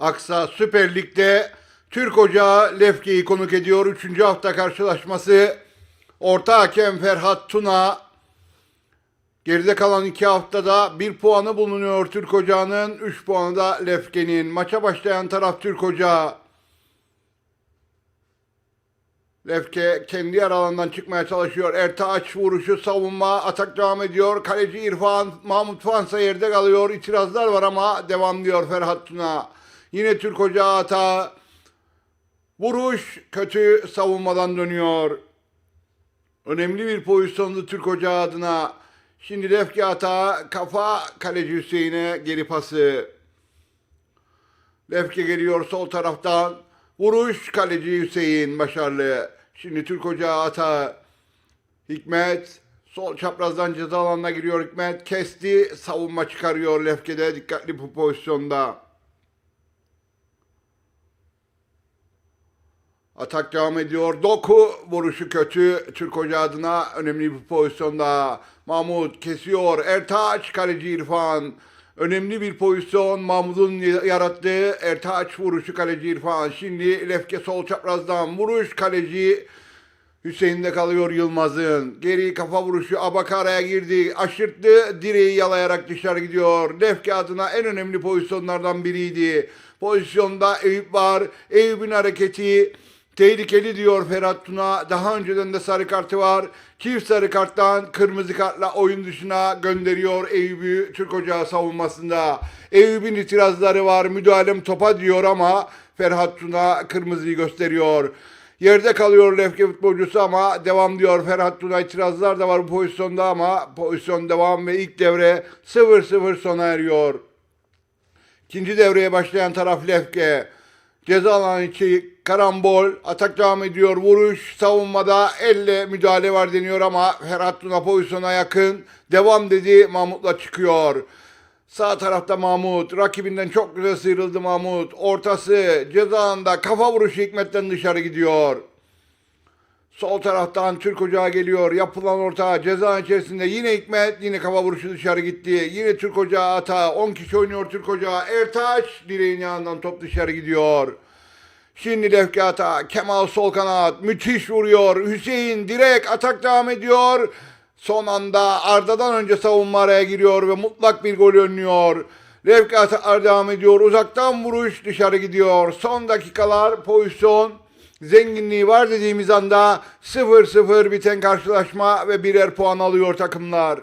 Aksa Süper Lig'de Türk Ocağı Lefke'yi konuk ediyor. Üçüncü hafta karşılaşması. Orta hakem Ferhat Tuna. Geride kalan iki haftada bir puanı bulunuyor Türk Ocağı'nın. Üç puanı da Lefke'nin. Maça başlayan taraf Türk Ocağı. Lefke kendi yer alanından çıkmaya çalışıyor. Ertaç vuruşu savunma atak devam ediyor. Kaleci İrfan Mahmut Fansa yerde kalıyor. İtirazlar var ama devam diyor Ferhat Tuna. Yine Türk Ocağı hata. Vuruş kötü savunmadan dönüyor. Önemli bir pozisyondu Türk Ocağı adına. Şimdi Lefke hata kafa kaleci Hüseyin'e geri pası. Lefke geliyor sol taraftan. Vuruş kaleci Hüseyin başarılı. Şimdi Türk Ocağı hata. Hikmet sol çaprazdan ceza alanına giriyor Hikmet. Kesti savunma çıkarıyor Lefke'de dikkatli bu pozisyonda. Atak devam ediyor. Doku vuruşu kötü. Türk Hoca adına önemli bir pozisyonda. Mahmut kesiyor. Ertaç kaleci İrfan. Önemli bir pozisyon. Mahmut'un yarattığı Ertaç vuruşu kaleci İrfan. Şimdi Lefke sol çaprazdan vuruş kaleci Hüseyin'de kalıyor Yılmaz'ın. Geri kafa vuruşu Abakara'ya girdi. Aşırttı. Direği yalayarak dışarı gidiyor. Lefke adına en önemli pozisyonlardan biriydi. Pozisyonda Eyüp var. Eyüp'ün hareketi tehlikeli diyor Ferhat Tuna. Daha önceden de sarı kartı var. Çift sarı karttan kırmızı kartla oyun dışına gönderiyor Eyüp'ü Türk Ocağı savunmasında. Eyüp'ün itirazları var. Müdahalem topa diyor ama Ferhat Tuna kırmızıyı gösteriyor. Yerde kalıyor Lefke futbolcusu ama devam diyor. Ferhat Tuna itirazlar da var bu pozisyonda ama pozisyon devam ve ilk devre 0-0 sona eriyor. İkinci devreye başlayan taraf Lefke. Ceza alanı içi karambol, atak devam ediyor, vuruş, savunmada elle müdahale var deniyor ama Ferhat pozisyona yakın. Devam dedi, Mahmut'la çıkıyor. Sağ tarafta Mahmut, rakibinden çok güzel sıyrıldı Mahmut. Ortası, ceza kafa vuruşu Hikmet'ten dışarı gidiyor. Sol taraftan Türk Ocağı geliyor. Yapılan orta ceza içerisinde yine Hikmet yine kafa vuruşu dışarı gitti. Yine Türk Ocağı hata. 10 kişi oynuyor Türk Ocağı. Ertaç direğin yanından top dışarı gidiyor. Şimdi Lefke hata. Kemal sol kanat. Müthiş vuruyor. Hüseyin direkt atak devam ediyor. Son anda Arda'dan önce savunma araya giriyor ve mutlak bir gol önlüyor. Lefke hata devam ediyor. Uzaktan vuruş dışarı gidiyor. Son dakikalar pozisyon zenginliği var dediğimiz anda 0-0 biten karşılaşma ve birer puan alıyor takımlar.